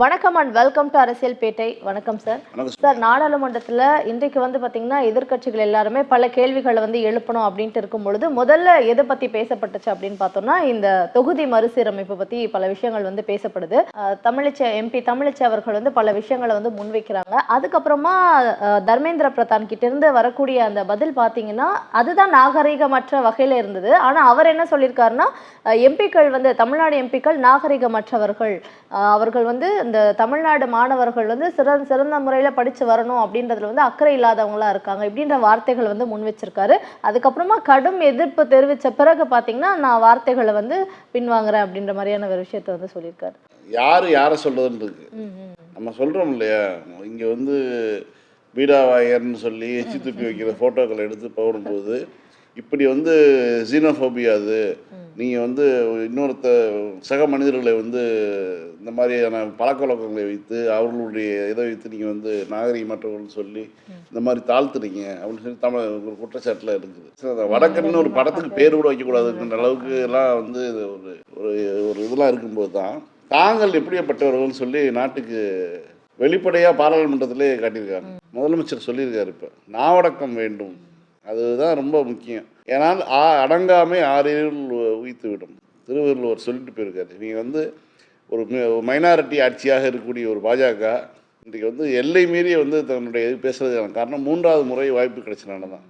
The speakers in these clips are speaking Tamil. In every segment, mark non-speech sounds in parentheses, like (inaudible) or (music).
வணக்கம் அண்ட் வெல்கம் டு அரசியல் பேட்டை வணக்கம் சார் சார் நாடாளுமன்றத்தில் இன்றைக்கு வந்து பார்த்தீங்கன்னா எதிர்க்கட்சிகள் எல்லாருமே பல கேள்விகளை வந்து எழுப்பணும் அப்படின்ட்டு இருக்கும் பொழுது முதல்ல எதை பற்றி பேசப்பட்டுச்சு அப்படின்னு பார்த்தோம்னா இந்த தொகுதி மறுசீரமைப்பு பற்றி பல விஷயங்கள் வந்து பேசப்படுது. அஹ், தமிழிசை எம்பி தமிழிசை அவர்கள் வந்து பல விஷயங்களை வந்து முன்வைக்கிறாங்க. அதுக்கப்புறமா தர்மேந்திர பிரதான் கிட்ட இருந்து வரக்கூடிய அந்த பதில் பார்த்தீங்கன்னா அதுதான் நாகரிகமற்ற வகையில் இருந்தது. ஆனால் அவர் என்ன சொல்லியிருக்காருன்னா எம்பிக்கள் வந்து தமிழ்நாடு எம்பிக்கள் நாகரிகமற்றவர்கள். அவர்கள் வந்து இந்த தமிழ்நாடு மாணவர்கள் வந்து சிறந்த சிறந்த முறையில் படித்து வரணும் அப்படின்றதுல வந்து அக்கறை இல்லாதவங்களா இருக்காங்க இப்படின்ற வார்த்தைகள் வந்து முன் வச்சிருக்காரு. அதுக்கப்புறமா கடும் எதிர்ப்பு தெரிவித்த பிறகு பார்த்தீங்கன்னா நான் வார்த்தைகளை வந்து பின்வாங்குறேன் அப்படின்ற மாதிரியான ஒரு விஷயத்தை வந்து சொல்லியிருக்காரு. யார் யாரை சொல்கிறதுன்னு இருக்கு. நம்ம சொல்கிறோம் இல்லையா? இங்கே வந்து பீடாவாயர்னு சொல்லி எச்சி துப்பி வைக்கிற ஃபோட்டோக்களை எடுத்து போடும்போது இப்படி வந்து ஜீனோஃபோபியா அது. நீங்கள் வந்து இன்னொருத்த சக மனிதர்களை வந்து இந்த மாதிரியான பழக்க வழக்கங்களை வைத்து அவர்களுடைய இதை வைத்து நீங்கள் வந்து நாகரிகமற்றவர்கள் சொல்லி இந்த மாதிரி தாழ்த்துறீங்க அப்படின்னு சொல்லி தமிழ் ஒரு குற்றச்சாட்டில் இருக்குது. சரி, அந்த வடக்கன்னு ஒரு படத்துக்கு பேர் கூட வைக்கக்கூடாதுன்ற அளவுக்கு எல்லாம் வந்து இது ஒரு ஒரு ஒரு இதெல்லாம் இருக்கும்போது தான் தாங்கள் எப்படியாப்பட்டவர்கள்னு சொல்லி நாட்டுக்கு வெளிப்படையாக பாராளுமன்றத்திலே காட்டியிருக்காங்க. முதலமைச்சர் சொல்லியிருக்காரு இப்போ நாவடக்கம் வேண்டும். அதுதான் ரொம்ப முக்கியம் ஏன்னால் ஆ அடங்காமை ஆறில் உயித்து விடும் திருவள்ளுவர் சொல்லிட்டு போயிருக்காரு நீங்கள் வந்து ஒரு மைனாரிட்டி ஆட்சியாக இருக்கக்கூடிய ஒரு பாஜக இன்றைக்கு வந்து எல்லை மீறிய வந்து தன்னுடைய இது பேசுறதுக்கான காரணம் மூன்றாவது முறை வாய்ப்பு கிடைச்சனால தான்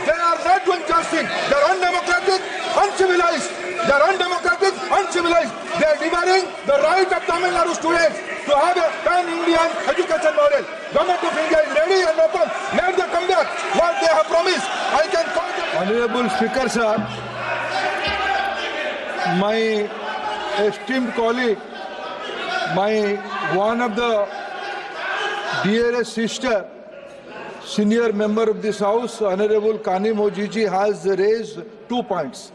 They are not doing justice. They are undemocratic, uncivilized. They are undemocratic. Uncivilized. They are denying the right of Tamil Nadu students to have a pan-Indian education model. Government of India is ready and open. Let them come back. What they have promised. I can call them. Honorable Speaker, sir, my esteemed colleague, my one of the dearest sister, senior member of this house, Honorable Kani Mojiji, has raised two points.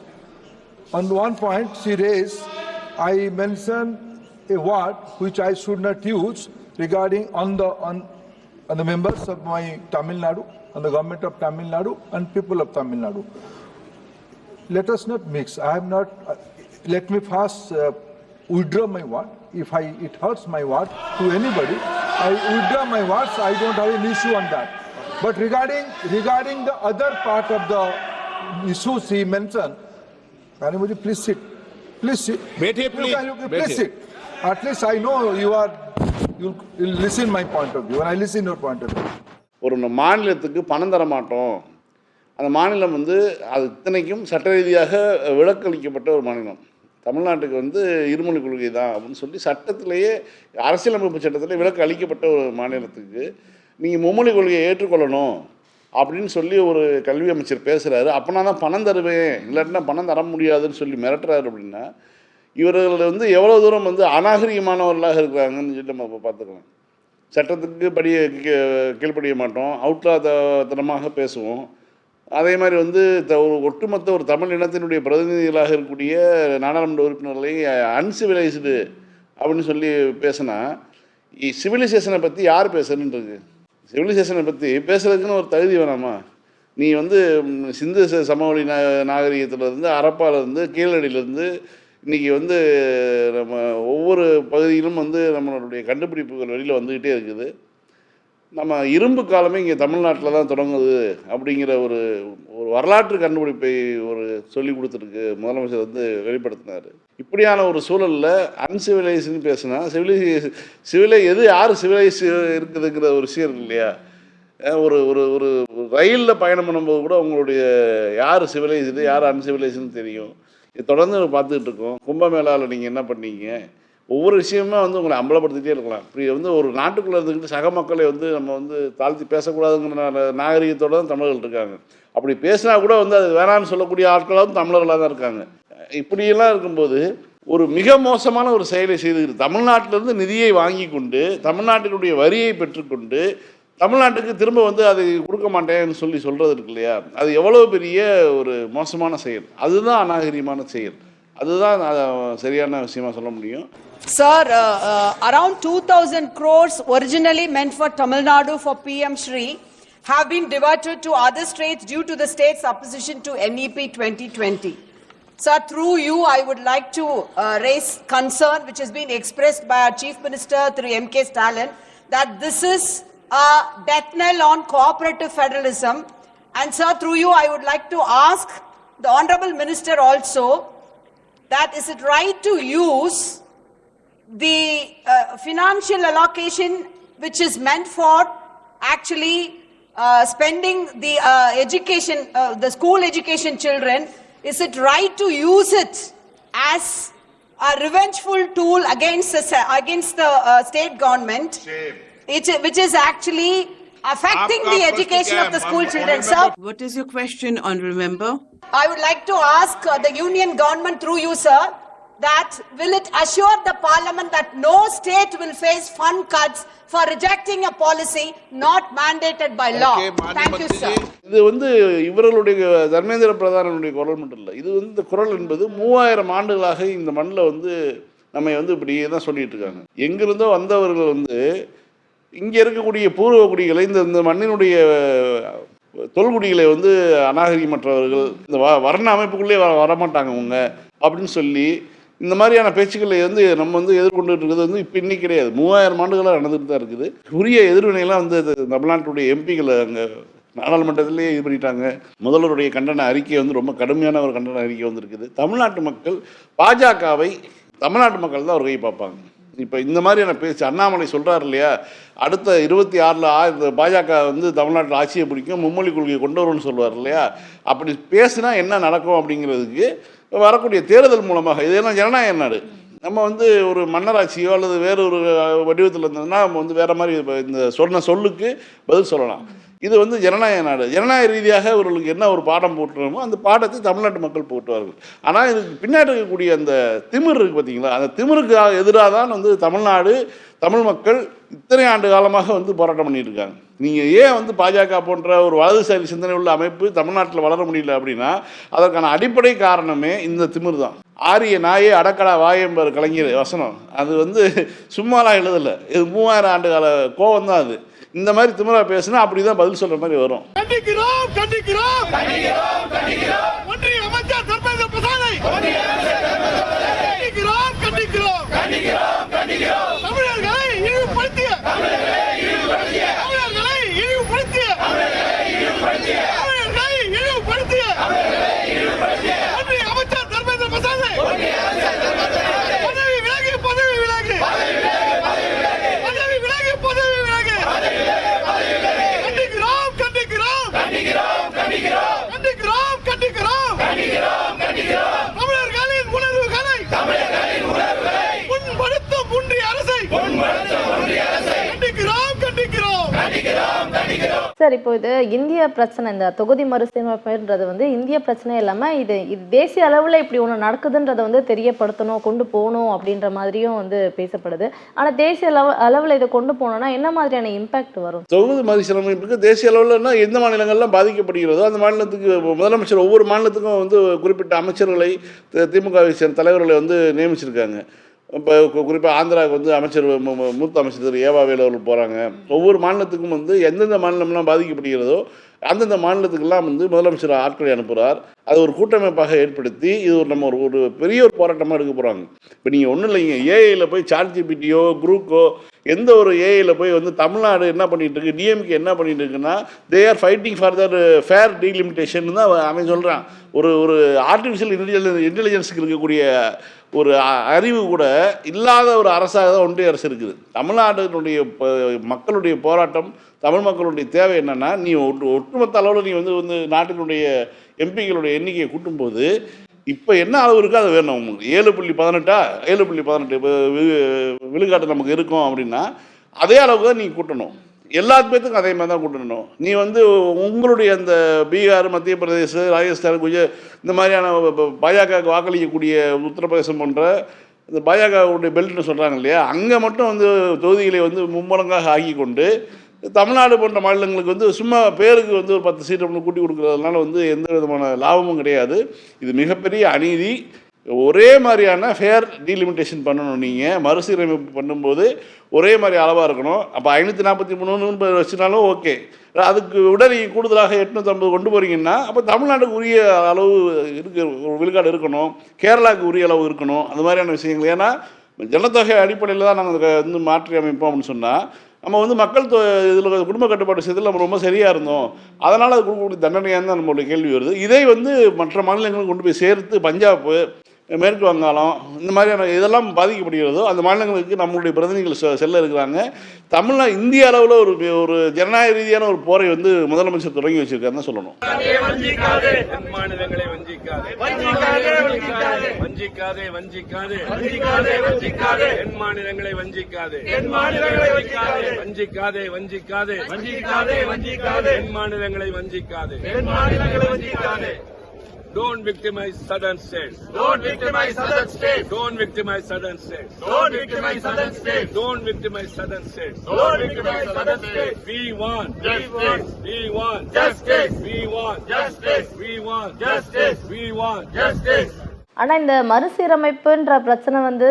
On one point, she raised, I mentioned a word which I should not use regarding on the on, on the members of my Tamil Nadu, on the government of Tamil Nadu and people of Tamil Nadu let us not mix. I am not. Uh, let me first uh, withdraw my word. If I it hurts my word to anybody, I withdraw my words. I don't have an issue on that. But regarding regarding the other part of the issues he mentioned, Kanimudi, please sit. Please sit. Bethe, please. Kanimudi, please sit. At least I know you are, you'll, you'll listen my point of view and I listen your point of view. ஒரு மாநிலத்துக்கு பணம் தர மாட்டோம் அந்த மாநிலம் வந்து அது இத்தனைக்கும் சட்ட ரீதியாக விலக்களிக்கப்பட்ட ஒரு மாநிலம் தமிழ்நாட்டுக்கு வந்து இருமொழி கொள்கை தான் அப்படின்னு சொல்லி சட்டத்திலேயே அரசியலமைப்பு சட்டத்திலே விலக்கு அளிக்கப்பட்ட ஒரு மாநிலத்துக்கு நீங்கள் மும்மொழி கொள்கையை ஏற்றுக்கொள்ளணும் அப்படின்னு சொல்லி ஒரு கல்வி அமைச்சர் பேசுகிறாரு அப்போனா தான் பணம் தருவேன். இல்லாட்டினா பணம் தர முடியாதுன்னு சொல்லி மிரட்டுறாரு அப்படின்னா இவர்கள் வந்து எவ்வளோ தூரம் வந்து அநாகரிகமானவர்களாக இருக்கிறாங்கன்னு சொல்லி நம்ம இப்போ பார்த்துக்கலாம். சட்டத்துக்கு படிய கீ- கீழ்ப்படிய மாட்டோம். அவுட்லாதனமாக பேசுவோம். அதே மாதிரி வந்து த- ஒரு ஒட்டுமொத்த ஒரு தமிழ் இனத்தினுடைய பிரதிநிதிகளாக இருக்கக்கூடிய நாடாளுமன்ற உறுப்பினர்களை அன்சிவிலைஸ்டு அப்படின்னு சொல்லி பேசினா சிவிலைசேஷனை பற்றி யார் பேசுறன்னு சிவிலைசேஷனை பற்றி பேசுறதுக்குன்னு ஒரு தகுதி வேணாமா? நீ வந்து சிந்து சமவெளி நா நாகரிகத்திலேருந்து அரப்பாலேருந்து கீழடியிலேருந்து இன்றைக்கி வந்து நம்ம ஒவ்வொரு பகுதியிலும் வந்து நம்மளுடைய கண்டுபிடிப்புகள் வெளியில் வந்துக்கிட்டே இருக்குது. நம்ம இரும்பு காலமே இங்கே தமிழ்நாட்டில் தான் தொடங்குது அப்படிங்கிற ஒரு ஒரு வரலாற்று கண்டுபிடிப்பை ஒரு சொல்லி கொடுத்துருக்கு முதலமைச்சர் வந்து வெளிப்படுத்தினார். இப்படியான ஒரு சூழலில் அன்சிவிலைஸ்னு பேசினா சிவிலைஸ் சிவிலை எது யார் சிவிலைஸ் இருக்குதுங்கிற ஒரு விஷயம் இருக்கு இல்லையா ஒரு ஒரு ஒரு ரயிலில் பயணம் பண்ணும்போது கூட உங்களுடைய யார் சிவிலைஸ்டு யார் அன்சிவிலைஸ்னு தெரியும்? இது தொடர்ந்து பார்த்துக்கிட்டு இருக்கோம். கும்பமேளாவில் நீங்கள் என்ன பண்ணீங்க? ஒவ்வொரு விஷயமே வந்து உங்களை அம்பலப்படுத்திட்டே இருக்கலாம். இப்படி வந்து ஒரு நாட்டுக்குள்ளே இருந்துக்கிட்டு சக மக்களை வந்து நம்ம வந்து தாழ்த்தி பேசக்கூடாதுங்கிற நாகரிகத்தோடு தான் தமிழர்கள் இருக்காங்க. அப்படி பேசினா கூட வந்து அது வேணான்னு சொல்லக்கூடிய ஆட்களாகவும் தமிழர்களாக தான் இருக்காங்க. இப்படியெல்லாம் இருக்கும்போது ஒரு மிக மோசமான ஒரு செயலை செய்து தமிழ்நாட்டிலிருந்து நிதியை வாங்கி கொண்டு தமிழ்நாட்டினுடைய வரியை பெற்றுக்கொண்டு தமிழ்நாட்டுக்கு திரும்ப வந்து அதை கொடுக்க மாட்டேன்னு சொல்லி சொல்கிறது இருக்கு இல்லையா? அது எவ்வளோ பெரிய ஒரு மோசமான செயல். அதுதான் அநாகரிகமான செயல். அதுதான் நான் சரியான விஷயமா சொல்ல முடியும் Sir, uh, uh, around 2,000 crores originally meant for Tamil Nadu for PM Shri have been diverted to other states due to the state's opposition to E NEP 2020. Sir, through you, I would like to uh, raise concern which has been expressed by our Chief Minister through MK Stalin that this is a death knell on cooperative federalism. And sir, through you, I would like to ask the Honorable Minister also that is it right to use the uh, financial allocation which is meant for actually uh, spending the uh, education, uh, the school education children, is it right to use it as a revengeful tool against the, against the uh, state government? Which, which is actually affecting the education of the school children. Sir, What is your question, honorable member? I would like to ask uh, the union government through you, sir, that will it assure the parliament that no state will face fund cuts for rejecting a policy not mandated by law? Thank you, sir. இது வந்து இவர்களுடைய தர்மேந்திர பிரதானுடைய குரல் மட்டும் இல்லை இது வந்து இந்த குரல் என்பது மூவாயிரம் ஆண்டுகளாக இந்த மண்ணில் வந்து நம்ம வந்து இப்படியே தான் சொல்லிட்டு இருக்காங்க எங்கிருந்தோ வந்தவர்கள் வந்து இங்கே இருக்கக்கூடிய பூர்வ குடிகளை இந்த இந்த மண்ணினுடைய தொல்குடிகளை வந்து அநாகரிகமற்றவர்கள் இந்த வ வர்ண அமைப்புக்குள்ளே வர வரமாட்டாங்க அவங்க அப்படின்னு சொல்லி இந்த மாதிரியான பேச்சுக்களை வந்து நம்ம வந்து எதிர்கொண்டுட்டு இருக்கிறது வந்து இப்போ இன்னைக்கு கிடையாது. மூவாயிரம் ஆண்டுகளாக நடந்துட்டு தான் இருக்குது. உரிய எதிர்வினைலாம் வந்து தமிழ்நாட்டுடைய எம்பிகளை அங்கே நாடாளுமன்றத்திலே இது பண்ணிட்டாங்க. முதல்வருடைய கண்டன அறிக்கை வந்து ரொம்ப கடுமையான ஒரு கண்டன அறிக்கை வந்திருக்குது. தமிழ்நாட்டு மக்கள் பாஜகவை தமிழ்நாட்டு மக்கள் தான் ஒரு கை பார்ப்பாங்க. இப்போ இந்த மாதிரியான பேச்சு அண்ணாமலை சொல்கிறார் இல்லையா? அடுத்த இருபத்தி ஆறில் ஆ இந்த பாஜக வந்து தமிழ்நாட்டில் ஆட்சியை பிடிக்கும் மும்மொழி கொள்கையை கொண்டு வரும்னு சொல்லுவார் இல்லையா? அப்படி பேசுனா என்ன நடக்கும் அப்படிங்கிறதுக்கு வரக்கூடிய தேர்தல் மூலமாக இது ஜனநாயக நாடு? நம்ம வந்து ஒரு மன்னராட்சியோ அல்லது வேற ஒரு வடிவத்தில் இருந்ததுன்னா நம்ம வந்து வேற மாதிரி இந்த சொன்ன சொல்லுக்கு பதில் சொல்லலாம். இது வந்து ஜனநாயக நாடு. ஜனநாயக ரீதியாக அவர்களுக்கு என்ன ஒரு பாடம் போட்டுறோமோ அந்த பாடத்தை தமிழ்நாட்டு மக்கள் போட்டுவார்கள் ஆனால் இதுக்கு பின்னாடி இருக்கக்கூடிய அந்த திமிர் இருக்குது பார்த்தீங்களா? அந்த திமிருக்கு எதிராக தான் வந்து தமிழ்நாடு தமிழ் மக்கள் இத்தனை ஆண்டு காலமாக வந்து போராட்டம் பண்ணிட்டு இருக்காங்க. நீங்கள் ஏன் வந்து பாஜக போன்ற ஒரு வலதுசாரி சிந்தனை உள்ள அமைப்பு தமிழ்நாட்டில் வளர முடியல அப்படின்னா அதற்கான அடிப்படை காரணமே இந்த திமிர் தான். ஆரிய நாயே அடக்கடா வாய் என்பவர் கலைஞர் வசனம். அது வந்து சும்மாலாம் எழுதலை. இது மூவாயிரம் ஆண்டு கால கோவம் தான் அது. இந்த மாதிரி திமிரா பேசுனா அப்படி தான் பதில் சொல்கிற மாதிரி வரும். கண்டிக்கிறோம் கண்டிக்கிறோம். ஒன்றிய அமைச்சர் தர்மேந்திர பிரசாதை. கண்டிக்கிறோம் கண்டிக்கிறோம். தமிழர்களை இழிவுபடுத்திய தமிழர்களை இழிவுபடுத்திய தமிழர்களை இழிவுபடுத்திய ஒன்றிய அமைச்சர் தர்மேந்திர பிரசாதை பதவி விலகு பதவி விலகு பதவி விலகு பதவி விலகு கண்டிக்கிறோம் கண்டிக்கிறோம் கண்டிக்கிறோம் கண்டிக்கிறோம் தமிழர்களின் உணர்வுகளை முன்படுத்தும் ஒன்றிய அரசை கண்டிக்கிறோம் கண்டிக்கிறோம் சார் இப்போ இது இந்திய பிரச்சனை இந்த தொகுதி மறுசீரமைப்புன்றது வந்து இந்திய பிரச்சனை இல்லாமல் இது இது தேசிய அளவில் இப்படி ஒன்று நடக்குதுன்றதை வந்து தெரியப்படுத்தணும் கொண்டு போகணும் அப்படின்ற மாதிரியும் வந்து பேசப்படுது. ஆனால் தேசிய அளவு அளவில் இதை கொண்டு போனோம்னா என்ன மாதிரியான இம்பாக்ட் வரும்? தொகுதி மறுசீரமைப்புக்கு தேசிய அளவில்னா எந்த மாநிலங்கள்லாம் பாதிக்கப்படுகிறதோ அந்த மாநிலத்துக்கு முதலமைச்சர் ஒவ்வொரு மாநிலத்துக்கும் வந்து குறிப்பிட்ட அமைச்சர்களை திமுக திமுகவை சேர்ந்த தலைவர்களை வந்து நியமிச்சிருக்காங்க. இப்போ குறிப்பாக ஆந்திராவுக்கு வந்து அமைச்சர் மூத்த அமைச்சர் திரு ஏவாவேல் அவர்கள் போகிறாங்க ஒவ்வொரு மாநிலத்துக்கும் வந்து எந்தெந்த மாநிலம்லாம் பாதிக்கப்படுகிறதோ அந்தந்த மாநிலத்துக்கெல்லாம் வந்து முதலமைச்சர் ஆட்களை அனுப்புகிறார் அது ஒரு கூட்டமைப்பாக ஏற்படுத்தி இது ஒரு நம்ம ஒரு ஒரு பெரிய ஒரு போராட்டமாக எடுக்க போகிறாங்க இப்போ நீங்கள் ஒன்றும் இல்லைங்க. ஏஐயில் போய் சார்ட் குரூக்கோ எந்த ஒரு ஏஐயில் போய் வந்து தமிழ்நாடு என்ன பண்ணிகிட்டு இருக்கு டிஎம்கே என்ன பண்ணிகிட்டு இருக்குன்னா they are fighting for their fair delimitation தான் அவன் சொல்கிறான் ஒரு ஒரு ஆர்டிஃபிஷியல் இன்டெலிஜென்ஸ் இன்டெலிஜென்ஸுக்கு இருக்கக்கூடிய ஒரு அறிவு கூட இல்லாத ஒரு அரசாக தான் ஒன்றிய அரசு இருக்குது. தமிழ்நாட்டினுடைய மக்களுடைய போராட்டம் தமிழ் மக்களுடைய தேவை என்னென்னா நீ ஒட்டு ஒட்டுமொத்த அளவில் நீ வந்து வந்து நாட்டினுடைய எம்பிக்களுடைய எண்ணிக்கையை கூட்டும்போது இப்போ என்ன அளவு இருக்கோ அது வேணும் உங்களுக்கு ஏழு புள்ளி பதினெட்டா? ஏழு புள்ளி பதினெட்டு. இப்போ விழுக்காட்டு நமக்கு இருக்கும் அப்படின்னா அதே அளவுக்கு தான் நீங்கள் கூட்டணும். எல்லா பேர்த்துக்கும் அதே மாதிரி தான் கூட்டணும். நீ வந்து உங்களுடைய அந்த பீகார் மத்திய பிரதேச ராஜஸ்தான் குஜ இந்த மாதிரியான பாஜக வாக்களிக்கக்கூடிய உத்தரப்பிரதேசம் போன்ற இந்த பாஜகவுடைய பெல்ட்னு சொல்கிறாங்க இல்லையா? அங்கே மட்டும் வந்து தொகுதிகளை வந்து மும்மடங்காக ஆக்கி கொண்டு தமிழ்நாடு போன்ற மாநிலங்களுக்கு வந்து சும்மா பேருக்கு வந்து ஒரு பத்து சீட்டை ஒன்று கூட்டி கொடுக்குறதுனால வந்து எந்த விதமான லாபமும் கிடையாது. இது மிகப்பெரிய அநீதி. ஒரே மாதிரியான ஃபேர் டீலிமிட்டேஷன் பண்ணணும் நீங்கள் மறுசீரமைப்பு பண்ணும்போது ஒரே மாதிரி அளவாக இருக்கணும். அப்போ ஐநூற்றி நாற்பத்தி மூணுன்னு வச்சுனாலும் ஓகே அதுக்கு விட நீங்கள் கூடுதலாக எட்நூற்றம்பது கொண்டு போகிறீங்கன்னா அப்போ தமிழ்நாட்டுக்கு உரிய அளவு இருக்கு விழுக்காடு இருக்கணும். கேரளாவுக்கு உரிய அளவு இருக்கணும். அந்த மாதிரியான விஷயங்கள். ஏன்னா ஜனத்தொகை அடிப்படையில் தான் நாங்கள் வந்து மாற்றி அமைப்போம் அப்படின்னு சொன்னால் நம்ம வந்து மக்கள் தொ இதில் குடும்ப கட்டுப்பாடு விஷயத்தில் நம்ம ரொம்ப சரியாக இருந்தோம். அதனால் அது கொடுக்கக்கூடிய தண்டனையாக தான் நம்மளுடைய கேள்வி வருது. இதை வந்து மற்ற மாநிலங்களும் கொண்டு போய் சேர்த்து பஞ்சாப் மேற்கு வங்காளம் இந்த மாதிரியான இதெல்லாம் பாதிக்கப்படுகிறதோ அந்த மாநிலங்களுக்கு நம்மளுடைய பிரதிநிதிகள் செ- செல்ல இருக்கிறாங்க. தமிழ்நா இந்திய அளவில் ஒரு ஒரு ஜனநாயக ரீதியான ஒரு போரை வந்து முதலமைச்சர் தொடங்கி வச்சிருக்காருன்னு சொல்லணும். வஞ்சிக்காதே வஞ்சிக்காதே. வஞ்சிக்காதே. Don't victimize southern states. Don't victimize southern states. Don't victimize southern states. Don't victimize southern states. Don't victimize southern states. Don't victimize southern states. We want justice. We want justice. We want justice. We want justice. We want justice. ஆனால் இந்த மறுசீரமைப்புன்ற பிரச்சனை வந்து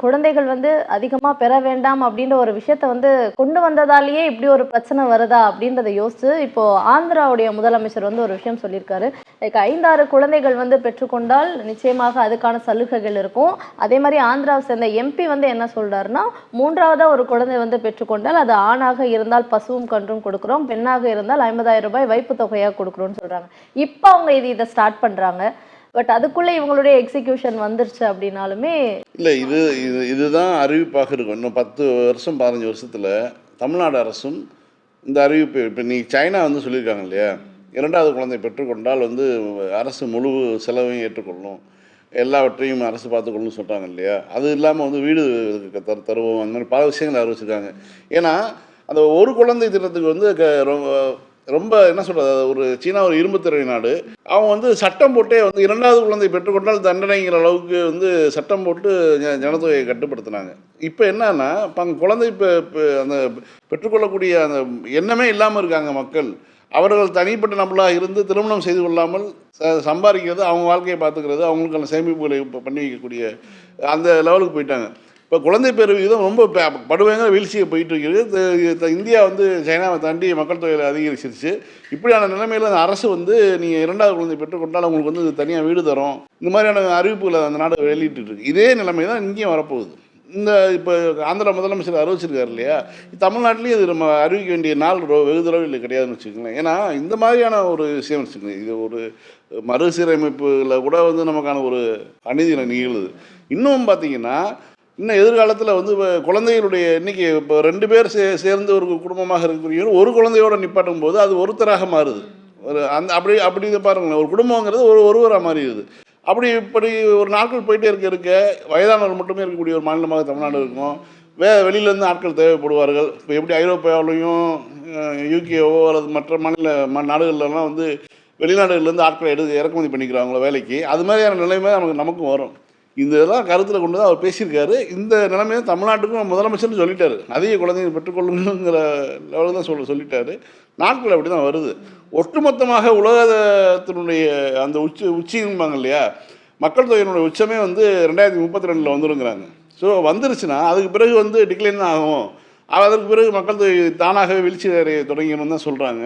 குழந்தைகள் வந்து அதிகமாக பெற வேண்டாம் அப்படின்ற ஒரு விஷயத்த வந்து கொண்டு வந்ததாலேயே இப்படி ஒரு பிரச்சனை வருதா அப்படின்றத யோசிச்சு இப்போது ஆந்திராவுடைய முதலமைச்சர் வந்து ஒரு விஷயம் சொல்லியிருக்காரு. லைக் ஐந்தாறு குழந்தைகள் வந்து பெற்றுக்கொண்டால் நிச்சயமாக அதுக்கான சலுகைகள் இருக்கும். அதே மாதிரி ஆந்திராவை சேர்ந்த எம்பி வந்து என்ன சொல்கிறாருன்னா மூன்றாவதாக ஒரு குழந்தை வந்து பெற்றுக்கொண்டால் அது ஆணாக இருந்தால் பசுவும் கன்றும் கொடுக்குறோம் பெண்ணாக இருந்தால் ஐம்பதாயிரம் ரூபாய் வைப்பு தொகையாக கொடுக்குறோம்னு சொல்கிறாங்க இப்போ அவங்க இது இதை ஸ்டார்ட் பண்ணுறாங்க பட் அதுக்குள்ள இவங்களுடைய எக்ஸிகியூஷன் வந்துருச்சு அப்படின்னாலுமே இல்லை இது இது இதுதான் அறிவிப்பாக இருக்கும். இன்னும் பத்து வருஷம் பதினஞ்சு வருஷத்தில் தமிழ்நாடு அரசும் இந்த அறிவிப்பு இப்போ நீ சைனா வந்து சொல்லியிருக்காங்க இல்லையா? இரண்டாவது குழந்தை பெற்றுக்கொண்டால் வந்து அரசு முழு செலவையும் ஏற்றுக்கொள்ளும் எல்லாவற்றையும் அரசு பார்த்துக்கொள்ளும் சொல்கிறாங்க இல்லையா? அது இல்லாமல் வந்து வீடு தரு தருவோம். அந்த மாதிரி பல விஷயங்கள் அறிவிச்சிருக்காங்க. ஏன்னா அந்த ஒரு குழந்தை திட்டத்துக்கு வந்து க- ரொ- ரொம்ப என்ன சொல்கிறது ஒரு சீனா ஒரு இரும்புத்திரை நாடு. அவங்க வந்து சட்டம் போட்டே வந்து இரண்டாவது குழந்தை பெற்றுக்கொண்டால் தண்டனைங்கிற அளவுக்கு வந்து சட்டம் போட்டு ஜனத்தொகையை கட்டுப்படுத்தினாங்க. இப்போ என்னன்னா இப்போ அங்கே குழந்தை இப்போ அந்த பெற்றுக்கொள்ளக்கூடிய அந்த எண்ணமே இல்லாமல் இருக்காங்க மக்கள். அவர்கள் தனிப்பட்ட நபர்களாக இருந்து திருமணம் செய்து கொள்ளாமல் சம்பாதிக்கிறது அவங்க வாழ்க்கையை பார்த்துக்கிறது அவங்களுக்கான சேமிப்புகளை பண்ணி வைக்கக்கூடிய அந்த லெவலுக்கு போயிட்டாங்க. இப்போ குழந்தை பேர் விகிதம் ரொம்ப ப- வீழ்ச்சியை போயிட்டு இருக்கிறது இந்தியா வந்து சைனாவை தாண்டி மக்கள் தொகையில் அதிகரிச்சிருச்சு. இப்படியான நிலைமையில் அந்த அரசு வந்து நீங்கள் இரண்டாவது குழந்தை பெற்றுக்கொண்டால் உங்களுக்கு வந்து தனியாக வீடு தரோம். இந்த மாதிரியான அறிவிப்புகளை அந்த நாடு வெளியிட்டு இருக்கு இதே நிலைமை தான் இங்கேயும் வரப்போகுது. இந்த இப்போ ஆந்திர முதலமைச்சர் அறிவிச்சிருக்காரு இல்லையா? தமிழ்நாட்டிலையும் இது நம்ம அறிவிக்க வேண்டிய நாள் ரோ வெகு இல்லை கிடையாதுன்னு வச்சுக்கோங்களேன். ஏன்னா இந்த மாதிரியான ஒரு விஷயம் வச்சுக்கோங்க. இது ஒரு மறுசீரமைப்புகளில் கூட வந்து நமக்கான ஒரு அநீதி நிகழுது. இன்னும் பார்த்தீங்கன்னா இன்னும் எதிர்காலத்தில் வந்து குழந்தைகளுடைய எண்ணிக்கை இப்போ ரெண்டு பேர் சே சேர்ந்து ஒரு குடும்பமாக இருக்கக்கூடிய ஒரு குழந்தையோட நிப்பாட்டும் போது அது ஒருத்தராக மாறுது. ஒரு அந்த அப்படி அப்படி இதை பாருங்களேன். ஒரு குடும்பங்கிறது ஒரு ஒருவராக மாறிடுது. அப்படி இப்படி ஒரு நாட்கள் போயிட்டே இருக்க இருக்க வயதானவர் மட்டுமே இருக்கக்கூடிய ஒரு மாநிலமாக தமிழ்நாடு இருக்கும். வே வெளியிலேருந்து ஆட்கள் தேவைப்படுவார்கள். இப்போ எப்படி ஐரோப்பாவிலையும் யூகேவோ அல்லது மற்ற மாநில ம- நாடுகள்லாம் வந்து வெளிநாடுகள்லேருந்து ஆட்களை எடுத்து இறக்குமதி பண்ணிக்கிறாங்களோ வேலைக்கு அது மாதிரியான நிலைமை நமக்கு நமக்கும் வரும். இதெல்லாம் கருத்தில் கொண்டு தான் அவர் பேசியிருக்காரு. இந்த நிலைமையை தமிழ்நாட்டுக்கும் முதலமைச்சர்னு சொல்லிட்டாரு. அதிக குழந்தைங்க பெற்றுக்கொள்ளுங்கிற லெவலில் தான் சொல்ல சொல்லிட்டாரு. நாட்கள் அப்படி தான் வருது. ஒட்டுமொத்தமாக உலகத்தினுடைய அந்த உச்சி உச்சிம்பாங்க இல்லையா? மக்கள் தொகையினுடைய உச்சமே வந்து ரெண்டாயிரத்தி முப்பத்தி ரெண்டில் வந்துருங்கிறாங்க. ஸோ வந்துருச்சுன்னா அதுக்கு பிறகு வந்து டிக்ளைன் ஆகும். அதற்கு பிறகு மக்கள் தொகை தானாகவே வீழ்ச்சி அடைய தான் சொல்கிறாங்க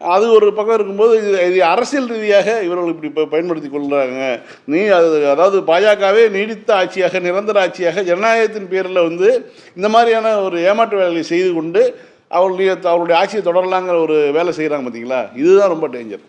அது ஒரு பக்கம் இருக்கும்போது இது இது அரசியல் ரீதியாக இவர்கள் இப்படி பயன்படுத்தி கொள்கிறாங்க நீ அது அதாவது பாஜகவே நீடித்த ஆட்சியாக நிரந்தர ஆட்சியாக ஜனநாயகத்தின் பேரில் வந்து இந்த மாதிரியான ஒரு ஏமாற்று வேலையை செய்து கொண்டு அவர்களுடைய அவருடைய ஆட்சியை தொடரலாங்கிற ஒரு வேலை செய்கிறாங்க பார்த்தீங்களா இதுதான் ரொம்ப டேஞ்சர்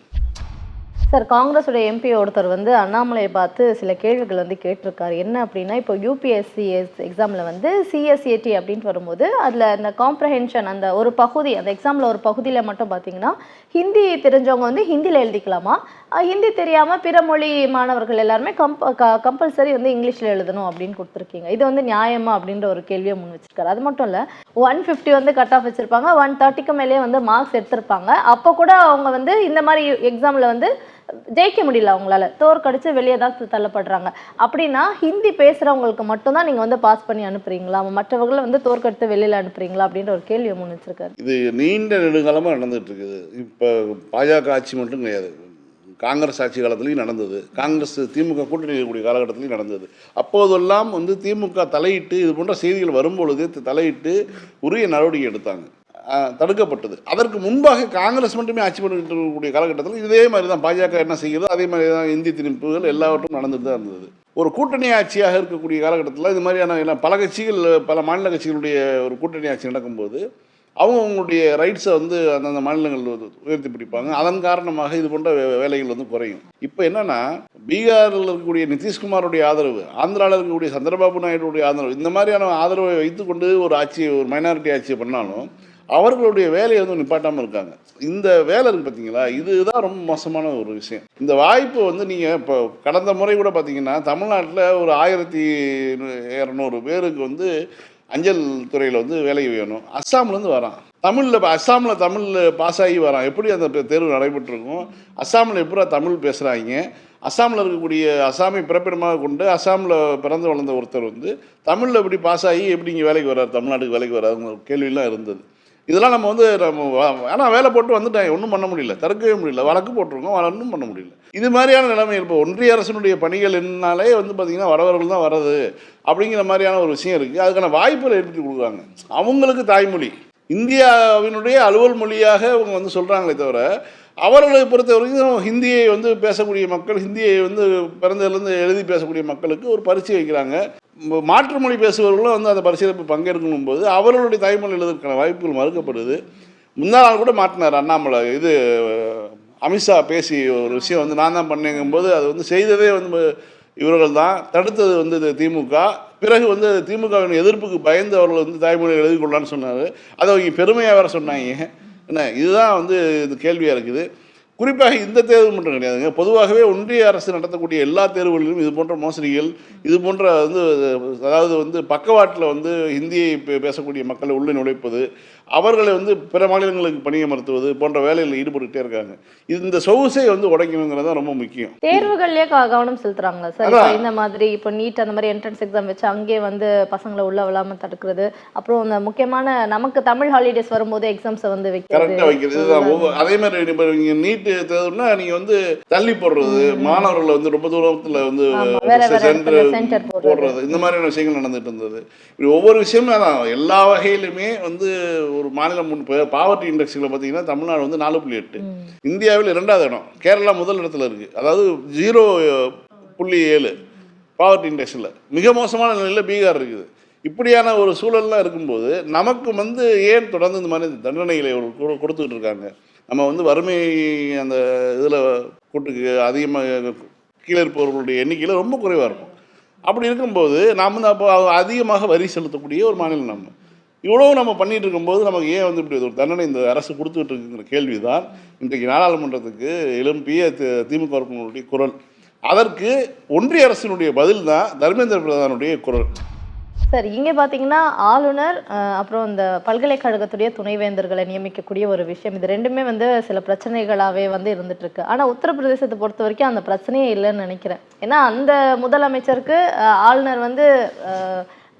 சார் காங்கிரஸோட எம்பி ஒருத்தர் வந்து அண்ணாமலையை பார்த்து சில கேள்விகள் வந்து கேட்டிருக்காரு. என்ன அப்படின்னா இப்போ யூபிஎஸ்சி எக்ஸாமில் வந்து சிஎஸ்சிஏடி அப்படின்ட்டு வரும்போது அதில் அந்த காம்ப்ரஹென்ஷன் அந்த ஒரு பகுதி அந்த எக்ஸாமில் ஒரு பகுதியில் மட்டும் பார்த்தீங்கன்னா ஹிந்தி தெரிஞ்சவங்க வந்து ஹிந்தியில் எழுதிக்கலாமா? ஹிந்தி தெரியாமல் பிற மொழி மாணவர்கள் எல்லாருமே கம்ப கம்பல்சரி வந்து இங்கிலீஷில் எழுதணும் அப்படின்னு கொடுத்துருக்கீங்க. இது வந்து நியாயமா அப்படின்ற ஒரு கேள்வியை முன் வச்சிருக்காரு. அது மட்டும் இல்லை ஒன் ஃபிஃப்டி வந்து கட் ஆஃப் வச்சிருப்பாங்க. ஒன் தேர்ட்டிக்கு மேலேயே வந்து மார்க்ஸ் எடுத்திருப்பாங்க. அப்போ கூட அவங்க வந்து இந்த மாதிரி எக்ஸாமில் வந்து ஜெயிக்க முடியல அவங்களால. தோற்கடிச்சு வெளியே தான் தள்ளப்படுறாங்க. அப்படின்னா ஹிந்தி பேசுகிறவங்களுக்கு மட்டும்தான் நீங்கள் வந்து பாஸ் பண்ணி அனுப்புறீங்களா? மற்றவர்களை வந்து தோற்கடித்து வெளியில் அனுப்புறீங்களா? அப்படின்ற ஒரு கேள்வியை முன் வச்சிருக்காரு. இது நீண்ட நெடுங்காலமாக நடந்துகிட்டு இருக்குது. இப்போ பாஜக ஆட்சி மட்டும் கிடையாது. காங்கிரஸ் ஆட்சி காலத்துலேயும் நடந்தது. காங்கிரஸ் திமுக கூட்டணி இருக்கக்கூடிய காலகட்டத்திலையும் நடந்தது. அப்போதெல்லாம் வந்து திமுக தலையிட்டு இது போன்ற செய்திகள் வரும்பொழுது தலையிட்டு உரிய நடவடிக்கை எடுத்தாங்க. தடுக்கப்பட்டது. அதற்கு முன்பாக காங்கிரஸ் மட்டுமே ஆட்சி பண்ணிட்டு இருக்கக்கூடிய காலகட்டத்தில் இதே மாதிரி தான் பாஜக என்ன செய்கிறதோ அதே மாதிரி தான் இந்தி திணிப்புகள் எல்லாவற்றும் நடந்துட்டு தான் இருந்தது. ஒரு கூட்டணி ஆட்சியாக இருக்கக்கூடிய காலகட்டத்தில் இது மாதிரியான எல்லாம் பல கட்சிகள் பல மாநில கட்சிகளுடைய ஒரு கூட்டணி ஆட்சி நடக்கும்போது அவங்க அவங்களுடைய ரைட்ஸை வந்து அந்தந்த மாநிலங்கள் உயர்த்தி பிடிப்பாங்க. அதன் காரணமாக இது போன்ற வே- வேலைகள் வந்து குறையும். இப்போ என்னன்னா பீகாரில் இருக்கக்கூடிய நிதிஷ்குமாருடைய ஆதரவு ஆந்திராவில் இருக்கக்கூடிய சந்திரபாபு நாயுடுடைய ஆதரவு இந்த மாதிரியான ஆதரவை வைத்துக்கொண்டு ஒரு ஆட்சி ஒரு மைனாரிட்டி ஆட்சியை பண்ணாலும் அவர்களுடைய வேலையை வந்து நிப்பாட்டாமல் இருக்காங்க. இந்த வேலை இருக்கு பார்த்தீங்களா இதுதான் ரொம்ப மோசமான ஒரு விஷயம். இந்த வாய்ப்பு வந்து நீங்கள் இப்போ கடந்த முறை கூட பார்த்தீங்கன்னா தமிழ்நாட்டில் ஒரு ஆயிரத்தி இரநூறு பேருக்கு வந்து அஞ்சல் துறையில் வந்து வேலை வேணும். அஸ்ஸாம்லேருந்து வரான். தமிழில் இப்போ அஸ்ஸாமில் தமிழில் பாஸ் ஆகி வரான். எப்படி அந்த தேர்வு நடைபெற்றிருக்கும்? அஸ்ஸாமில் எப்படா தமிழ் பேசுகிறாங்க அஸ்ஸாமில் இருக்கக்கூடிய அஸ்ஸாமை பிறப்பிடமாக கொண்டு அஸ்ஸாமில் பிறந்து வளர்ந்த ஒருத்தர் வந்து தமிழில் எப்படி பாஸ் ஆகி எப்படி இங்கே வேலைக்கு வர்றார்? தமிழ்நாட்டுக்கு வேலைக்கு வர்றாருங்கிற கேள்விலாம் இருந்தது. இதெல்லாம் நம்ம வந்து நம்ம ஆனால் வேலை போட்டு வந்துட்டாங்க. ஒன்றும் பண்ண முடியல. தடுக்கவே முடியல. வழக்கு போட்டிருக்கோம். ஒன்றும் பண்ண முடியல. இது மாதிரியான நிலைமை இப்போ ஒன்றிய அரசினுடைய பணிகள் என்னாலே வந்து பார்த்திங்கன்னா வரவர்கள் தான் வர்றது அப்படிங்கிற மாதிரியான ஒரு விஷயம் இருக்குது அதுக்கான வாய்ப்புகளை ஏற்படுத்தி கொடுக்குறாங்க. அவங்களுக்கு தாய்மொழி. இந்தியாவினுடைய அலுவல் மொழியாக அவங்க வந்து சொல்கிறாங்களே தவிர அவர்களை பொறுத்த வரைக்கும் ஹிந்தியை வந்து பேசக்கூடிய மக்கள் ஹிந்தியை வந்து பிறந்ததுலேருந்து எழுதி பேசக்கூடிய மக்களுக்கு ஒரு பரிசு வைக்கிறாங்க. மாற்று மொழி பேசுபவர்களும் வந்து அந்த பரிசீலிப்பு பங்கேற்கணும் போது அவர்களுடைய தாய்மொழி எழுதுவதற்கான வாய்ப்புகள் மறுக்கப்படுது. முந்தா நாள் கூட மாட்டினார் அண்ணாமலை. இது அமித்ஷா பேசி ஒரு விஷயம் வந்து நான் தான் பண்ணேங்கும்போது அது வந்து செய்ததே வந்து இவர்கள் தான். தடுத்தது வந்து இது திமுக. பிறகு வந்து திமுகவின் எதிர்ப்புக்கு பயந்து அவர்கள் வந்து தாய்மொழியை எழுதி கொள்ளலான்னு சொன்னார். அதை அவங்க பெருமையாக வேற சொன்னாங்க. என்ன? இதுதான் வந்து இது கேள்வியாக இருக்குது. குறிப்பாக இந்த தேர்வு மட்டும் கிடையாதுங்க. பொதுவாகவே ஒன்றிய அரசு நடத்தக்கூடிய எல்லா தேர்வுகளிலும் இது போன்ற மோசடிகள் இது போன்ற வந்து அதாவது வந்து பக்கவாட்டில் வந்து ஹிந்தியை பேசக்கூடிய மக்களை உள்ளே நுழைப்பது அவர்களை வந்து பிற மாநிலங்களுக்கு பணியமர்த்துவது போன்ற வேலைகளில் ஈடுபட்டுட்டே இருக்காங்க. இந்த சொகுசை வந்து உடைக்கணுங்கிறது ரொம்ப முக்கியம். தேர்வுகள்லயே கவனம் செலுத்துறாங்களா சார் இந்த மாதிரி இப்போ நீட் அந்த மாதிரி என்ட்ரன்ஸ் எக்ஸாம் வச்சு அங்கேயே வந்து பசங்களை உள்ள விழாம தடுக்கிறது அப்புறம் இந்த முக்கியமான நமக்கு தமிழ் ஹாலிடேஸ் வரும்போது எக்ஸாம்ஸை வந்து வைக்கிறது. கரெக்டாக வைக்கிறது. அதே மாதிரி இப்போ நீங்கள் நீட்டு தேர்வுனா நீங்கள் வந்து தள்ளி போடுறது மாணவர்களை வந்து ரொம்ப தூரத்தில் வந்து சென்டர் போடுறது. இந்த மாதிரியான விஷயங்கள் நடந்துட்டு இருந்தது. இப்படி ஒவ்வொரு விஷயமே அதான் எல்லா வகையிலுமே வந்து ஒரு மாநிலம் முன் பாவர்ட்டி இண்டெக்ஸில் பார்த்தீங்கன்னா தமிழ்நாடு வந்து நாலு புள்ளி எட்டு. இந்தியாவில் இரண்டாவது இடம். கேரளா முதல் இடத்துல இருக்குது அதாவது ஜீரோ புள்ளி ஏழு பாவர்ட்டி இண்டெக்ஸில் மிக மோசமான நிலையில் பீகார் இருக்குது. இப்படியான ஒரு சூழல்லாம் இருக்கும்போது நமக்கு வந்து ஏன் தொடர்ந்து இந்த மாதிரி தண்டனைகளை கொடுத்துக்கிட்டு இருக்காங்க? நம்ம வந்து வறுமை அந்த இதில் கூட்டுக்கு அதிகமாக கீழே இருப்பவர்களுடைய எண்ணிக்கையில் ரொம்ப குறைவாக இருக்கும். அப்படி இருக்கும்போது நாம் வந்து அப்போ அதிகமாக வரி செலுத்தக்கூடிய ஒரு மாநிலம் நம்ம. இவ்வளவு நம்ம பண்ணிட்டு இருக்கும்போது நமக்கு ஏன் வந்து இப்படி ஒரு தண்டனை இந்த அரசு கொடுத்துட்டு இருக்குங்கிற கேள்வி தான் இன்றைக்கு நாடாளுமன்றத்துக்கு எழும்பிய தி- திமுக உறுப்பினருடைய குரல். அதற்கு ஒன்றிய அரசினுடைய பதில் தான் தர்மேந்திர பிரதானுடைய குரல். சார் இங்கே பார்த்தீங்கன்னா ஆளுநர் அப்புறம் இந்த பல்கலைக்கழகத்துடைய துணைவேந்தர்களை நியமிக்கக்கூடிய ஒரு விஷயம். இது ரெண்டுமே வந்து சில பிரச்சனைகளாகவே வந்து இருந்துட்டுருக்கு ஆனால் உத்தரப்பிரதேசத்தை பொறுத்த வரைக்கும் அந்த பிரச்சனையே இல்லைன்னு நினைக்கிறேன். ஏன்னா அந்த முதலமைச்சருக்கு ஆளுநர் வந்து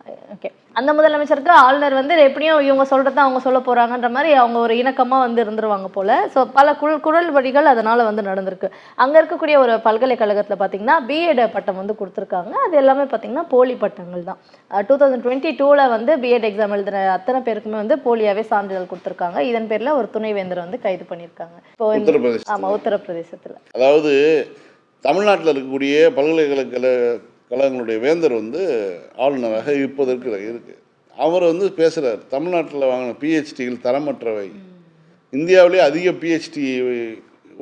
ஓகே. அந்த முதலமைச்சருக்கு ஆளுநர் வந்து எப்படியும் இவங்க சொல்றத அவங்க சொல்ல போறாங்கன்ற மாதிரி அவங்க ஒரு இணக்கமா வந்து இருந்துருவாங்க போல. ஸோ பல குரல் குரல் வழிகள் அதனால வந்து நடந்திருக்கு. அங்க இருக்கக்கூடிய ஒரு பல்கலைக்கழகத்துல பாத்தீங்கன்னா பிஎட் பட்டம் வந்து கொடுத்துருக்காங்க. அது எல்லாமே பாத்தீங்கன்னா போலி பட்டங்கள் தான். டூ தௌசண்ட் டுவெண்ட்டி டூவில் வந்து பிஎட் எக்ஸாம் எழுதுன அத்தனை பேருக்குமே வந்து போலியாவே சான்றிதழ் கொடுத்துருக்காங்க. இதன் பேர்ல ஒரு துணைவேந்தர் வந்து கைது பண்ணியிருக்காங்க. இப்போ இந்த- உத்தரப்பிரதேசத்துல. ஆமா உத்தரப்பிரதேசத்துல. அதாவது தமிழ்நாட்டில் இருக்கக்கூடிய பல்கலைக்கழக கழகங்களுடைய வேந்தர் வந்து ஆளுநராக இப்போதற்கு இருக்குது அவர் வந்து பேசுகிறார் தமிழ்நாட்டில் வாங்கின பிஹெச்டிகள் தரமற்றவை. இந்தியாவிலே அதிக பிஹெச்டி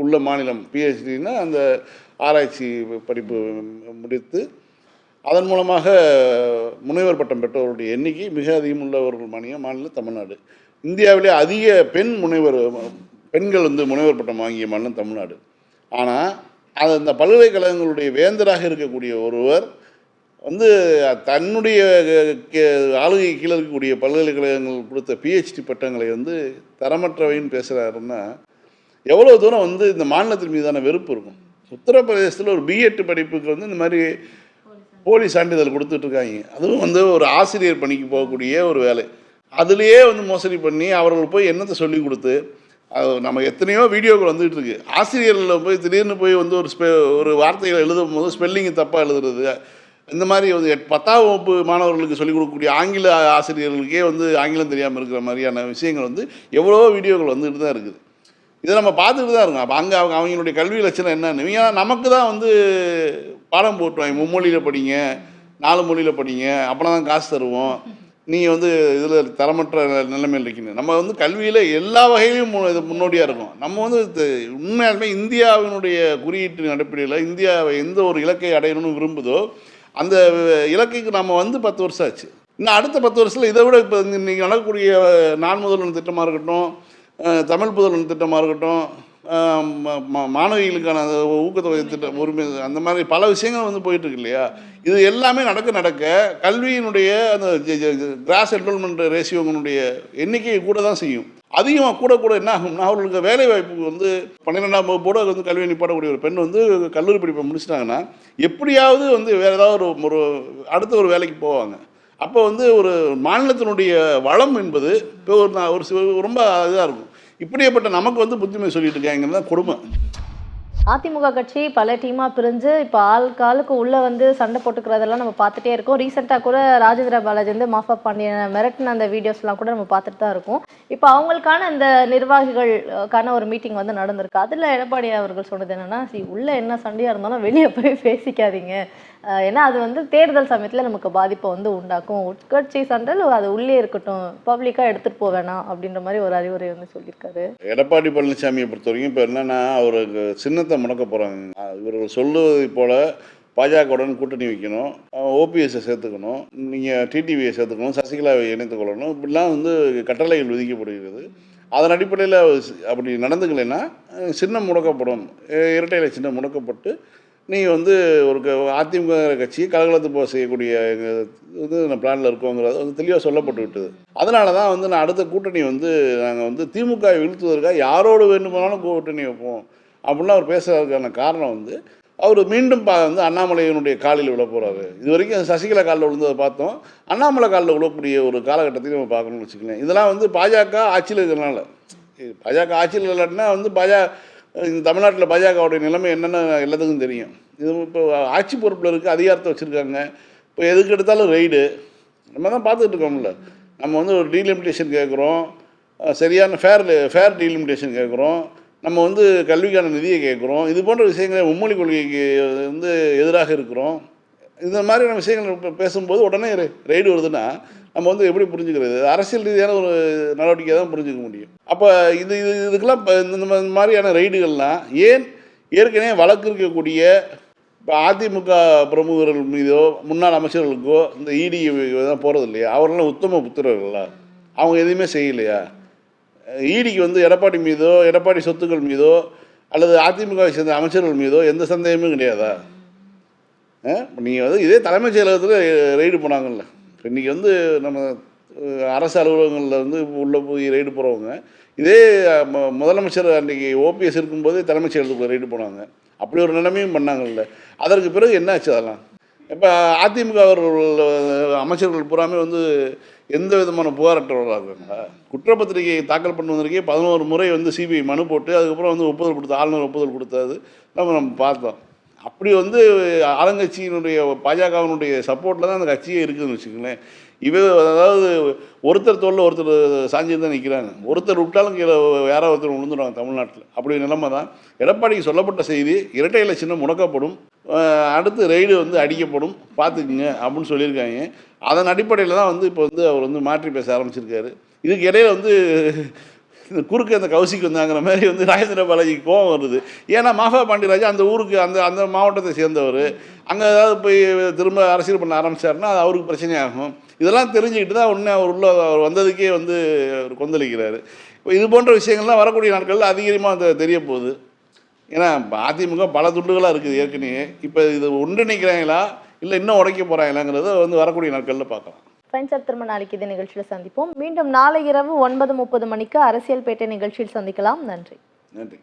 உள்ள மாநிலம் பிஹெச்டினா அந்த ஆராய்ச்சி படிப்பு முடித்து அதன் மூலமாக முனைவர் பட்டம் பெற்றவருடைய எண்ணிக்கை மிக அதிகம் உள்ளவர்கள் மாநிலம் மாநிலம் தமிழ்நாடு. இந்தியாவிலே அதிக பெண் முனைவர் பெண்கள் வந்து முனைவர் பட்டம் வாங்கிய மாநிலம் தமிழ்நாடு. ஆனால் அது அந்த பல்கலைக்கழகங்களுடைய வேந்தராக இருக்கக்கூடிய ஒருவர் வந்து தன்னுடைய ஆளுகை கீழே இருக்கக்கூடிய பல்கலைக்கழகங்கள் கொடுத்த பிஹெச்டி பட்டங்களை வந்து தரமற்றவைன்னு பேசுகிறாருன்னா எவ்வளோ தூரம் வந்து இந்த மாநிலத்தின் மீதான வெறுப்பு இருக்கும்? உத்தரப்பிரதேசத்தில் ஒரு பிஎட் படிப்புக்கு வந்து இந்த மாதிரி போலி சான்றிதழ் கொடுத்துட்ருக்காங்க. அதுவும் வந்து ஒரு ஆசிரியர் பணிக்கு போகக்கூடிய ஒரு வேலை. அதுலேயே வந்து மோசடி பண்ணி அவர்கள் போய் என்னத்தை சொல்லி கொடுத்து அது நம்ம எத்தனையோ வீடியோக்கள் வந்துகிட்டு இருக்கு. ஆசிரியர்களில் போய் திடீர்னு போய் வந்து ஒரு ஸ்பெ ஒரு வார்த்தைகளை எழுதும் போது ஸ்பெல்லிங் தப்பாக எழுதுறது. இந்த மாதிரி வந்து பத்தாம் வகுப்பு மாணவர்களுக்கு சொல்லிக் கொடுக்கக்கூடிய ஆங்கில ஆசிரியர்களுக்கே வந்து ஆங்கிலம் தெரியாமல் இருக்கிற மாதிரியான விஷயங்கள் வந்து எவ்வளோ வீடியோக்கள் வந்துட்டு தான் இருக்குது. இதை நம்ம பார்த்துட்டு தான் இருக்கோம். அப்போ அங்கே அவங்க அவங்களுடைய கல்வி லட்சணம் என்னன்னு. இவங்க நமக்கு தான் வந்து பாடம் போட்டுவாங்க மும்மொழியில் படிங்க நாலு மொழியில் படிங்க அப்போனா தான் காசு தருவோம். நீங்கள் வந்து இதில் தரமற்ற நிலைமையில் இருக்கீங்க. நம்ம வந்து கல்வியில் எல்லா வகையிலையும் மு- இது முன்னோடியாக இருக்கும் நம்ம வந்து உண்மையாலுமே இந்தியாவினுடைய குறியீட்டின் அடிப்படையில் இந்தியாவை எந்த ஒரு இலக்கை அடையணும்னு விரும்புதோ அந்த இலக்கைக்கு நம்ம வந்து பத்து வருஷம் ஆச்சு. இன்னும் அடுத்த பத்து வருஷத்தில் இதை விட இப்போ இன்றைக்கி நடக்கக்கூடிய நான் முதல்வன் திட்டமாக இருக்கட்டும் தமிழ் புதல்வன் திட்டமாக இருக்கட்டும் மாணவிகளுக்கான அந்த ஊக்கத்தொகை திட்டம் உரிமை அந்த மாதிரி பல விஷயங்கள் வந்து போயிட்டுருக்கு இல்லையா? இது எல்லாமே நடக்க நடக்க கல்வியினுடைய அந்த கிராஸ் என்ரோல்மெண்ட் ரேஷியோங்களுடைய எண்ணிக்கை கூட தான் செய்யும். அதிகமாக கூட கூட என்ன ஆகும்னா அவர்களுக்கு வேலை வாய்ப்பு வந்து பன்னிரெண்டாம் வகுப்போட வந்து கல்வி நிப்பாடக்கூடிய ஒரு பெண் வந்து கல்லூரி படிப்பை முடிச்சிட்டாங்கன்னா எப்படியாவது வந்து வேறு ஏதாவது ஒரு ஒரு அடுத்த ஒரு வேலைக்கு போவாங்க. அப்போ வந்து ஒரு மாநிலத்தினுடைய வளம் என்பது இப்போ ஒரு ஒரு ரொம்ப இதாக இருக்கும். இப்படியேப்பட்ட நமக்கு வந்து புத்திமதி சொல்லிட்டு இருக்காங்கிறது தான் கொடுமை. அதிமுக கட்சி பல டீமாக பிரிஞ்சு இப்போ ஆளுக்கு ஆளுக்கு உள்ளே வந்து சண்டை போட்டுக்கிறதெல்லாம் நம்ம பார்த்துட்டே இருக்கோம். ரீசெண்டாக கூட ராஜேந்திர பாலாஜி வந்து மாஃபா பாண்டியன் மிரட்டின அந்த வீடியோஸ்லாம் கூட நம்ம பார்த்துட்டு தான் இருக்கோம். இப்போ அவங்களுக்கான அந்த நிர்வாகிகளுக்கான ஒரு மீட்டிங் வந்து நடந்திருக்கு. அதில் எடப்பாடி அவர்கள் சொன்னது என்னென்னா சி உள்ளே என்ன சண்டையாக இருந்தாலும் வெளியே போய் (laughs) பேசிக்காதீங்க. ஏன்னா அது வந்து தேர்தல் சமயத்தில் நமக்கு பாதிப்பை வந்து உண்டாக்கும். உட்கட்சி சண்டை அது உள்ளே இருக்கட்டும். பப்ளிக்காக எடுத்துகிட்டு போக வேணாம் அப்படின்ற மாதிரி ஒரு அறிவுரை வந்து சொல்லியிருக்காரு. எடப்பாடி பழனிசாமியை பொறுத்த வரைக்கும் இப்போ என்னென்னா அவருக்கு சின்னத்தை முடக்க போகிறாங்க இவர்கள் சொல்லுவதை போல் பாஜகவுடன் கூட்டணி வைக்கணும். ஓபிஎஸ்ஸை சேர்த்துக்கணும். நீங்கள் டிடிவியை சேர்த்துக்கணும். சசிகலாவை இணைத்துக் கொள்ளணும். இப்படிலாம் வந்து கட்டளைகள் விதிக்கப்படுகிறது. அதன் அடிப்படையில் அப்படி நடந்துக்கலைன்னா சின்னம் முடக்கப்படும். இரட்டையில சின்னம் முடக்கப்பட்டு நீங்கள் வந்து ஒரு க- அதிமுக கட்சியை கலகலத்து போக செய்யக்கூடிய எங்கள் இது பிளானில் இருக்கோங்கிறது வந்து தெளிவாக சொல்லப்பட்டு விட்டது. அதனால தான் வந்து நான் அடுத்த கூட்டணி வந்து நாங்கள் வந்து திமுக வீழ்த்துவதற்காக யாரோடு வேண்டுமானாலும் கூட்டணி வைப்போம். அப்படிலாம் அவர் பேசுறதுக்கான காரணம் வந்து அவர் மீண்டும் பா வந்து அண்ணாமலையினுடைய காலில் விழ போகிறாரு இது வரைக்கும் சசிகலா காலில் விழுந்ததை பார்த்தோம். அண்ணாமலை காலில் விழக்கூடிய ஒரு காலகட்டத்தையும் நம்ம பார்க்கணும்னு வச்சுக்கலாம் இதெல்லாம் வந்து பாஜக ஆட்சியில் இருக்கிறனால பாஜக ஆட்சியில் இல்லாட்டினா வந்து பாஜக இந்த தமிழ்நாட்டில் பாஜகவுடைய நிலைமை என்னென்னு எல்லாத்துக்கும் தெரியும். இது இப்போ ஆட்சி பொறுப்பில் இருக்குது அதிகாரத்தை வச்சுருக்காங்க. இப்போ எதுக்கு எடுத்தாலும் ரெய்டு. நம்ம தான் பார்த்துக்கிட்டு இருக்கோம்ல. நம்ம வந்து ஒரு டீலிமிட்டேஷன் கேட்குறோம். சரியான ஃபேர் ஃபேர் டீலிமிட்டேஷன் கேட்குறோம். நம்ம வந்து கல்விக்கான நிதியை கேட்குறோம். இது போன்ற விஷயங்களை மும்மொழி கொள்கைக்கு வந்து எதிராக இருக்கிறோம். இந்த மாதிரியான விஷயங்கள் பேசும்போது உடனே ரெய்டு வருதுன்னா நம்ம வந்து எப்படி புரிஞ்சுக்கிறது? அரசியல் ரீதியான ஒரு நடவடிக்கையாக தான் புரிஞ்சுக்க முடியும். அப்போ இது இது இதுக்கெல்லாம் இப்போ இந்த இந்த மாதிரியான ரெய்டுகள்லாம் ஏன் ஏற்கனவே வழக்கு இருக்கக்கூடிய இப்போ அதிமுக பிரமுகர்கள் மீதோ முன்னாள் அமைச்சர்களுக்கோ இந்த இடி தான் போகிறது இல்லையா அவரெல்லாம் உத்தம புத்திரர்களா? அவங்க எதுவுமே செய்யலையா? ஈடிக்கு வந்து எடப்பாடி மீதோ எடப்பாடி சொத்துக்கள் மீதோ அல்லது அதிமுகவை சேர்ந்த அமைச்சர்கள் மீதோ எந்த சந்தேகமும் கிடையாதா? நீங்கள் வந்து இதே தலைமைச் செயலகத்தில் ரெய்டு போனாங்கல்ல. இப்போ இன்றைக்கி வந்து நம்ம அரசு அலுவலகங்களில் வந்து உள்ளே போய் ரெய்டு போகிறவங்க இதே முதலமைச்சர் அன்றைக்கி ஓபிஎஸ் இருக்கும்போதே தலைமைச் செயலகத்துக்குள்ள ரெய்டு போனாங்க. அப்படி ஒரு நிலைமையும் பண்ணாங்கல்ல. அதற்கு பிறகு என்னாச்சு அதெல்லாம்? இப்போ அதிமுக அவர்கள் அமைச்சர்கள் பூராமே வந்து எந்த விதமான புகாரற்றவர்களாக வராதுங்க குற்றப்பத்திரிகையை தாக்கல் பண்ணுவதற்கே பதினோரு முறை வந்து சிபிஐ மனு போட்டு அதுக்கப்புறம் வந்து ஒப்புதல் கொடுத்த ஆளுநர் ஒப்புதல் கொடுத்தது நம்ம நம்ம பார்த்தோம். அப்படி வந்து ஆளுங்கட்சியினுடைய பாஜகவினுடைய சப்போர்ட்டில் தான் அந்த கட்சியே இருக்குதுன்னு வச்சுக்கோங்களேன். இவ அதாவது ஒருத்தர் தோளில் ஒருத்தர் சாஞ்சி தான் நிற்கிறாங்க ஒருத்தர் விட்டாலும் கீழே யாரோ ஒருத்தர் விழுந்துடுவாங்க தமிழ்நாட்டில். அப்படி நிலைமை தான். எடப்பாடிக்கு சொல்லப்பட்ட செய்தி இரட்டை இலை சின்னம் முடக்கப்படும் அடுத்து ரெய்டு வந்து அடிக்கப்படும் பார்த்துக்குங்க அப்படின்னு சொல்லியிருக்காங்க. அதன் அடிப்படையில் தான் வந்து இப்போ வந்து அவர் வந்து மாற்றி பேச ஆரம்பிச்சிருக்காரு. இதுக்கு இடையில வந்து இந்த குறுக்கு அந்த கௌசிக்கு வந்தாங்கிற மாதிரி வந்து ராஜேந்திர பாலாஜிக்கு கோவம் வருது. ஏன்னா மாஃபா பாண்டியராஜா அந்த ஊருக்கு அந்த அந்த மாவட்டத்தை சேர்ந்தவர். அங்கே ஏதாவது போய் திரும்ப அரசியல் பண்ண ஆரம்பிச்சாருன்னா அது அவருக்கு பிரச்சனையாகும். இதெல்லாம் தெரிஞ்சுக்கிட்டு தான் உடனே அவர் உள்ள அவர் வந்ததுக்கே வந்து அவர் கொந்தளிக்கிறாரு. இப்போ இது போன்ற விஷயங்கள்லாம் வரக்கூடிய நாட்களில் அதிகமாக தெரிய போகுது. ஏன்னா அதிமுக பல துண்டுகளாக இருக்குது ஏற்கனவே. இப்போ இது ஒன்றிணைக்கிறாங்களா? இல்லை இன்னும் உடைக்க போகிறாங்களாங்கிறத வந்து வரக்கூடிய நாட்களில் பார்க்கலாம். சார் திரும்ப நாளைக்கு இதே நிகழ்ச்சியில் சந்திப்போம். மீண்டும் நாளை இரவு ஒன்பது முப்பது மணிக்கு அரசியல் பேட்டை நிகழ்ச்சியில் சந்திக்கலாம். நன்றி. நன்றி.